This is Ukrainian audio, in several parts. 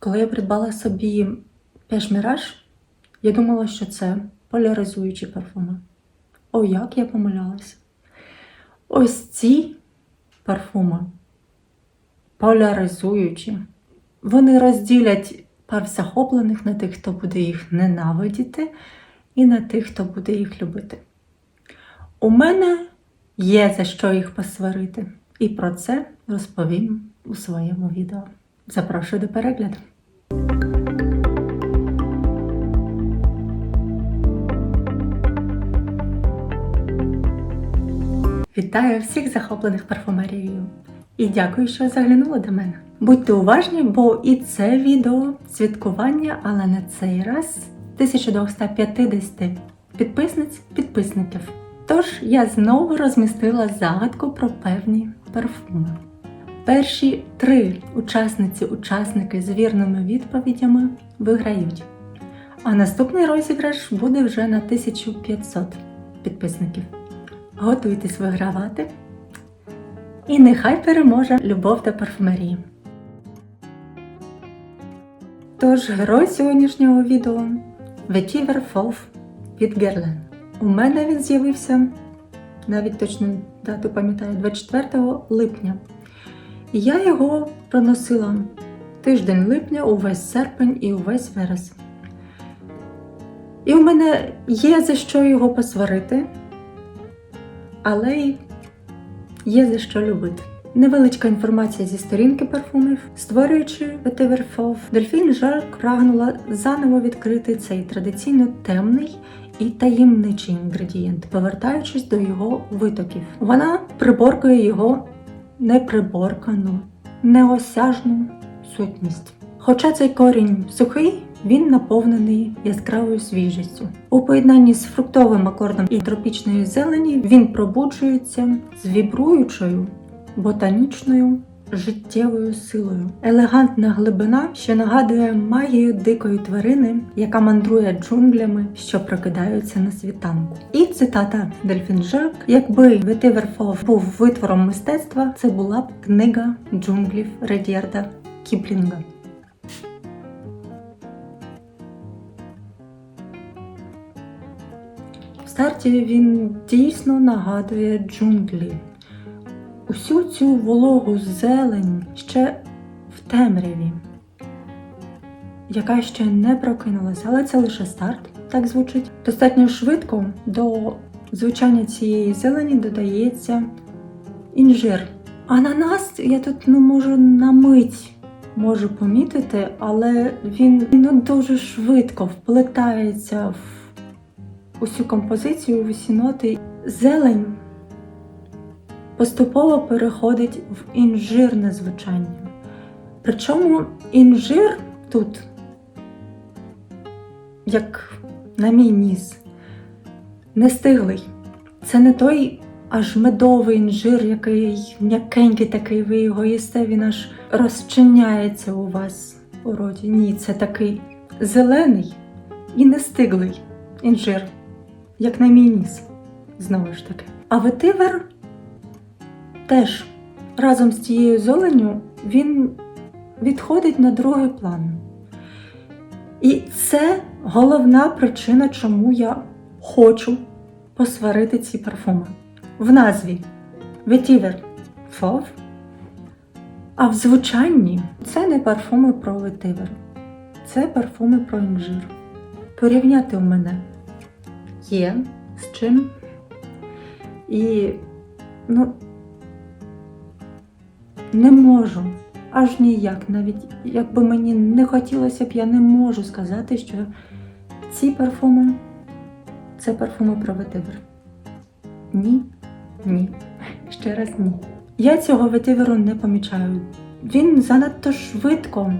Коли я придбала собі Пеш Міраж, я думала, що це поляризуючі парфуми. О, як я помилялася. Ось ці парфуми поляризуючі. Вони розділять пар захоплених на тих, хто буде їх ненавидіти, і на тих, хто буде їх любити. У мене є за що їх посварити, і про це розповім у своєму відео. Запрошую до перегляду. Вітаю всіх захоплених парфумерією і дякую, що заглянули до мене. Будьте уважні, бо і це відео святкування, але на цей раз 1250 підписниць підписників. Тож я знову розмістила загадку про певні парфуми. Перші три учасниці-учасники з вірними відповідями виграють. А наступний розіграш буде вже на 1500 підписників. Готуйтесь вигравати. І нехай переможе любов до парфумерії. Тож герой сьогоднішнього відео Vetiver Fauve від Guerlain. У мене він з'явився, навіть точну дату пам'ятаю, 24 липня. І я його проносила тиждень липня, увесь серпень і увесь вересень. І у мене є за що його посварити, але й є за що любити. Невеличка інформація зі сторінки парфумів, створюючи Fauve, Дельфін Жак прагнула заново відкрити цей традиційно темний і таємничий інгредієнт, повертаючись до його витоків. Вона приборкує його неприборкану, неосяжну сутність. Хоча цей корінь сухий, він наповнений яскравою свіжістю. У поєднанні з фруктовим акордом і тропічної зелені він пробуджується з вібруючою ботанічною життєвою силою. Елегантна глибина, що нагадує магію дикої тварини, яка мандрує джунглями, що прокидаються на світанку. І цитата Дельфін Жак: якби Ветивер Фов був витвором мистецтва, це була б книга джунглів Редіарда Кіплінга. Старті він дійсно нагадує джунглі. Усю цю вологу зелень ще в темряві, яка ще не прокинулася, але це лише старт, так звучить. Достатньо швидко до звучання цієї зелені додається інжир. Ананас я тут ну, можу на мить можу помітити, але він ну, дуже швидко вплетається в усю композицію, в усі ноти. Зелень поступово переходить в інжирне звучання. Причому інжир тут, як на мій ніс, не стиглий. Це не той аж медовий інжир, який м'якенький такий, ви його їсте, він аж розчиняється у вас у роті. Ні, це такий зелений і нестиглий інжир, як на мій ніс. Знову ж таки. А ветивер теж разом з тією зеленню він відходить на другий план. І це головна причина, чому я хочу посварити ці парфуми. В назві Vetiver Fauve, а в звучанні це не парфуми про ветивер, це парфуми про інжир. Порівняти у мене є з чим. І, ну, не можу, аж ніяк. Навіть якби мені не хотілося б, я не можу сказати, що ці парфуми це парфуми про ветивер. Ні, ні. Ще раз ні. Я цього ветиверу не помічаю. Він занадто швидко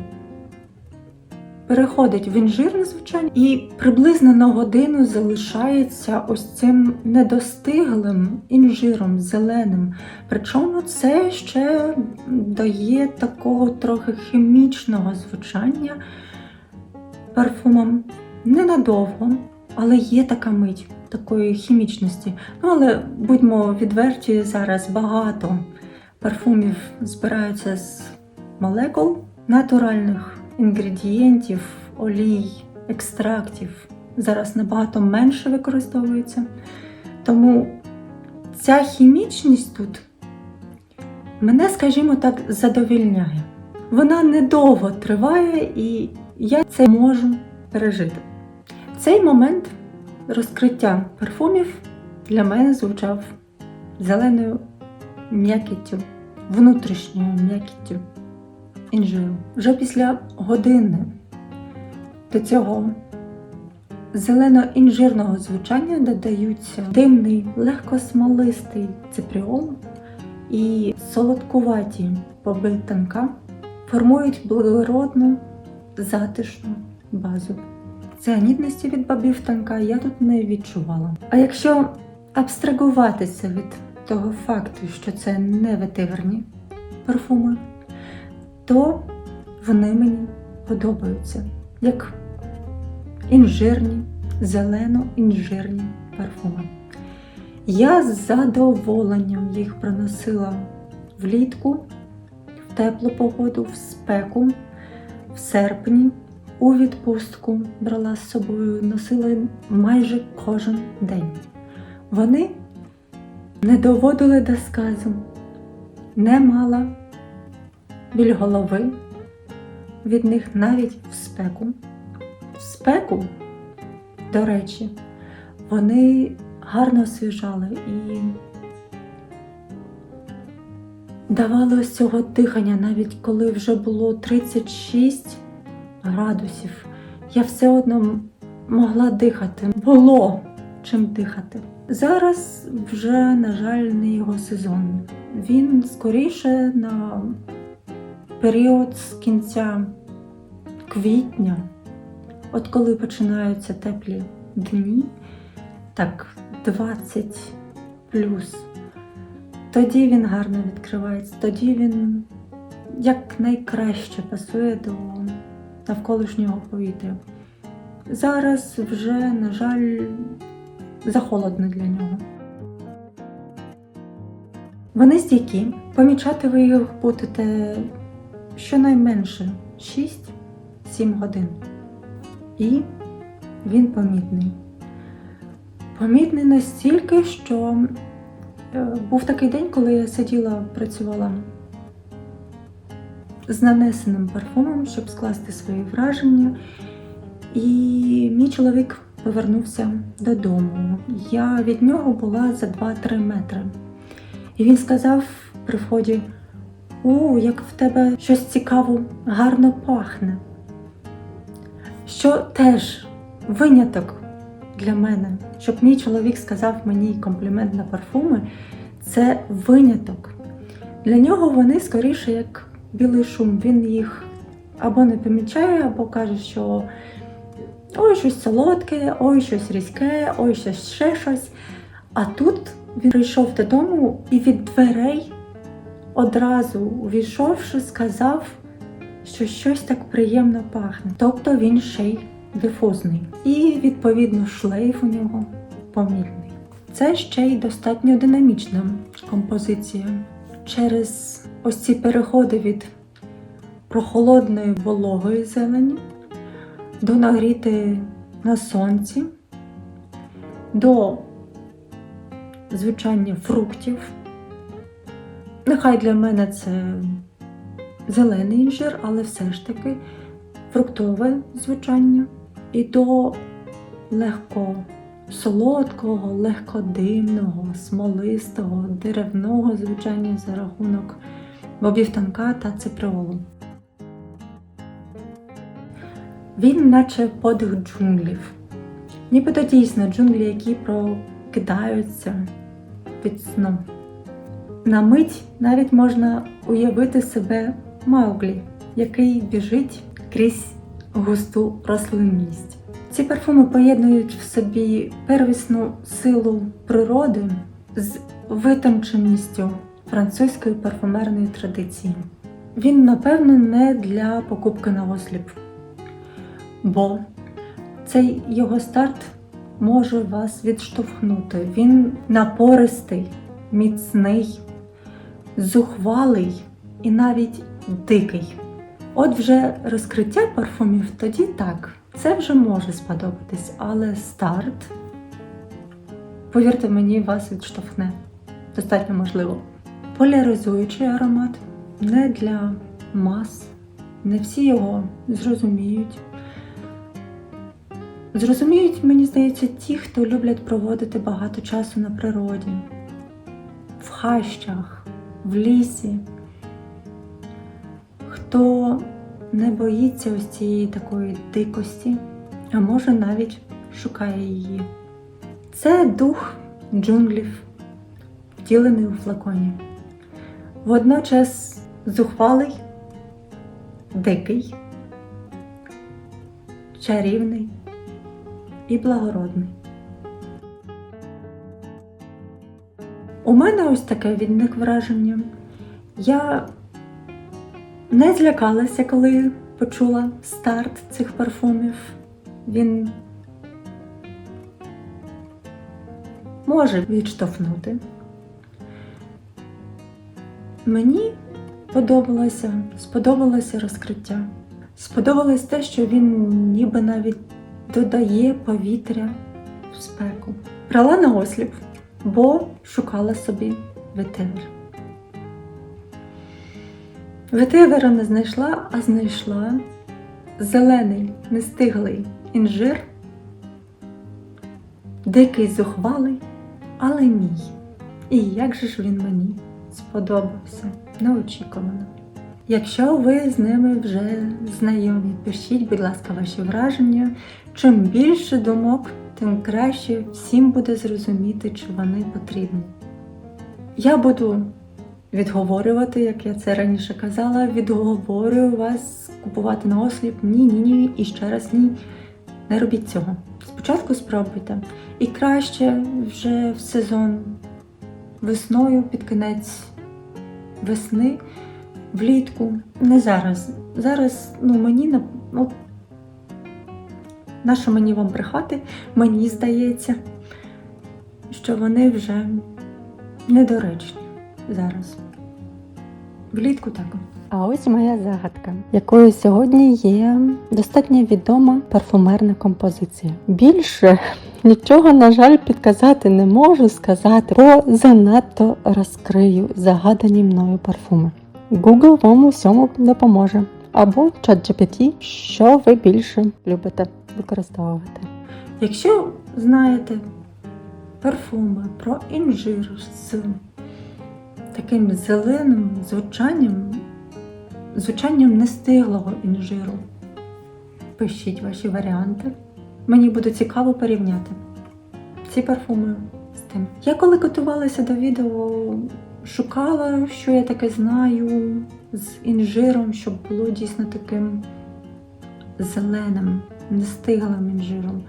переходить в інжирне звучання і приблизно на годину залишається ось цим недостиглим інжиром зеленим. Причому це ще дає такого трохи хімічного звучання парфумом ненадовго, але є така мить такої хімічності. Ну, але будьмо відверті, зараз багато парфумів збираються з молекул натуральних інгредієнтів, олій, екстрактів зараз набагато менше використовується. Тому ця хімічність тут мене, скажімо так, задовільняє. Вона недовго триває, і я це можу пережити. Цей момент розкриття парфумів для мене звучав зеленою м'якіттю, внутрішньою м'якіттю інжиру. Вже після години до цього зелено-інжирного звучання додаються димний, легкосмолистий ципріол і солодкуваті боби танка формують благородну затишну базу. Цианідності від бобів танка я тут не відчувала. А якщо абстрагуватися від того факту, що це не ветиверні парфуми, то вони мені подобаються як інжирні, зелено-інжирні парфуми. Я з задоволенням їх проносила влітку, в теплу погоду, в спеку, в серпні, у відпустку брала з собою, носила майже кожен день. Вони не доводили до сказу, не мала біль голови від них навіть в спеку. В спеку, до речі, вони гарно освіжали і давали ось цього дихання, навіть коли вже було 36 градусів. Я все одно могла дихати, було чим дихати. Зараз вже, на жаль, не його сезон. Він скоріше на період з кінця квітня, от коли починаються теплі дні, так 20 плюс, тоді він гарно відкривається, тоді він як найкраще пасує до навколишнього повітря. Зараз вже, на жаль, захолодно для нього. Вони стійкі, помічати ви їх будете щонайменше 6-7 годин. І він помітний. Помітний настільки, що е, був такий день, коли я сиділа, працювала з нанесеним парфумом, щоб скласти свої враження. І мій чоловік повернувся додому. Я від нього була за 2-3 метри. І він сказав при вході: О, як в тебе щось цікаво, гарно пахне. Що теж виняток для мене, щоб мій чоловік сказав мені комплімент на парфуми, це виняток. Для нього вони скоріше як білий шум. Він їх або не помічає, або каже, що ой, щось солодке, ой, щось різке, ой, щось ще щось. А тут він прийшов додому і від дверей одразу увійшовши, сказав, що щось так приємно пахне. Тобто він ще й дифузний. І, відповідно, шлейф у нього помітний. Це ще й достатньо динамічна композиція. Через ось ці переходи від прохолодної вологої зелені до нагріти на сонці, до звучання фруктів. Нехай для мене це зелений інжир, але все ж таки фруктове звучання і до легко солодкого, легкодимного, смолистого, деревного звучання за рахунок бобів танка та циприолу. Він наче подих джунглів. Нібито дійсно джунглі, які прокидаються від сну. На мить навіть можна уявити себе Мауглі, який біжить крізь густу рослинність. Ці парфуми поєднують в собі первісну силу природи з витонченістю французької парфумерної традиції. Він, напевно, не для покупки на осліп, бо цей його старт може вас відштовхнути. Він напористий, міцний, зухвалий і навіть дикий. От вже розкриття парфумів тоді так, це вже може сподобатись, але старт, повірте мені, вас відштовхне. Достатньо можливо. Поляризуючий аромат не для мас, не всі його зрозуміють. Зрозуміють, мені здається, ті, хто люблять проводити багато часу на природі, в хащах, в лісі, хто не боїться ось цієї такої дикості, а може навіть шукає її. Це дух джунглів, втілений у флаконі. Водночас зухвалий, дикий, чарівний і благородний. У мене ось таке від них враження. Я не злякалася, коли почула старт цих парфумів. Він може відштовхнути. Мені подобалося, сподобалося розкриття. Сподобалось те, що він ніби навіть додає повітря в спеку. Брала на осліп, бо шукала собі ветивер. Ветивера не знайшла, а знайшла зелений, нестиглий інжир, дикий зухвалий, але мій. І як же ж він мені сподобався неочікувано. Якщо ви з ними вже знайомі, пишіть, будь ласка, ваші враження. Чим більше думок, тим краще всім буде зрозуміти, чи вони потрібні. Я буду відговорювати, як я це раніше казала, відговорюю вас купувати на осліп. Ні, ні, ні, і ще раз ні. Не робіть цього. Спочатку спробуйте. І краще вже в сезон весною під кінець весни, влітку. Не зараз. Зараз ну, мені ну, нащо мені вам брехати, мені здається, що вони вже недоречні зараз. Влітку так. А ось моя загадка, якою сьогодні є достатньо відома парфумерна композиція. Більше нічого, на жаль, підказати не можу сказати, бо занадто розкрию загадані мною парфуми. Google вам у всьому допоможе. Або ChatGPT, що ви більше любите використовувати. Якщо знаєте парфуми про інжир з таким зеленим звучанням, звучанням нестиглого інжиру. Пишіть ваші варіанти. Мені буде цікаво порівняти ці парфуми з тим. Я коли готувалася до відео, шукала, що я таке знаю з інжиром, щоб було дійсно таким зеленим, нестиглим інжиром.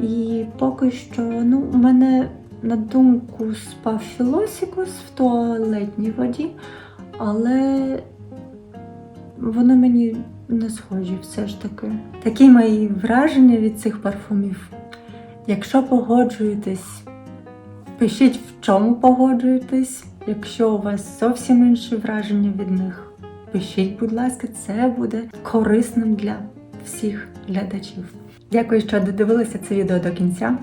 І поки що, ну, у мене на думку спав філосікус в туалетній воді, але вони мені не схожі все ж таки. Такі мої враження від цих парфумів. Якщо погоджуєтесь, пишіть в чому погоджуєтесь. Якщо у вас зовсім інші враження від них, пишіть, будь ласка, це буде корисним для всіх глядачів. Дякую, що додивилися це відео до кінця.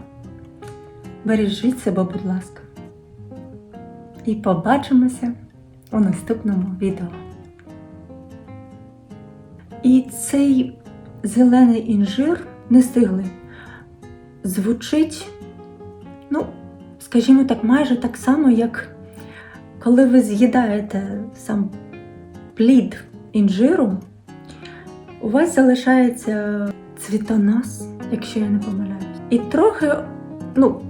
Бережіть себе, будь ласка. І побачимося у наступному відео. І цей зелений інжир не стиглий. Звучить, ну, скажімо так, майже так само, як коли ви з'їдаєте сам плід інжиру, у вас залишається цвітонос, якщо я не помиляюсь. І трохи, ну,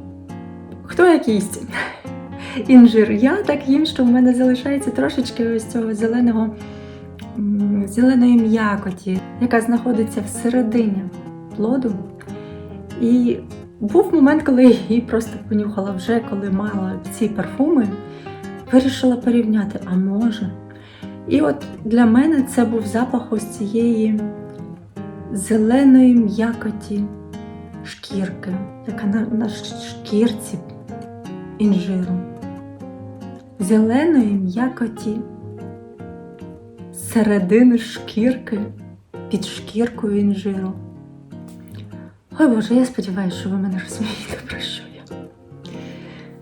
хто як їсть інжир. Я так їм, що в мене залишається трошечки ось цього зеленого, зеленої м'якоті, яка знаходиться всередині плоду. І був момент, коли я її просто понюхала вже, коли мала ці парфуми, вирішила порівняти, а може. І от для мене це був запах ось цієї зеленої м'якоті шкірки, яка на, на шкірці інжиру. Зеленої м'якоті середини шкірки під шкіркою інжиру. Ой Боже, я сподіваюся, що ви мене розумієте про що.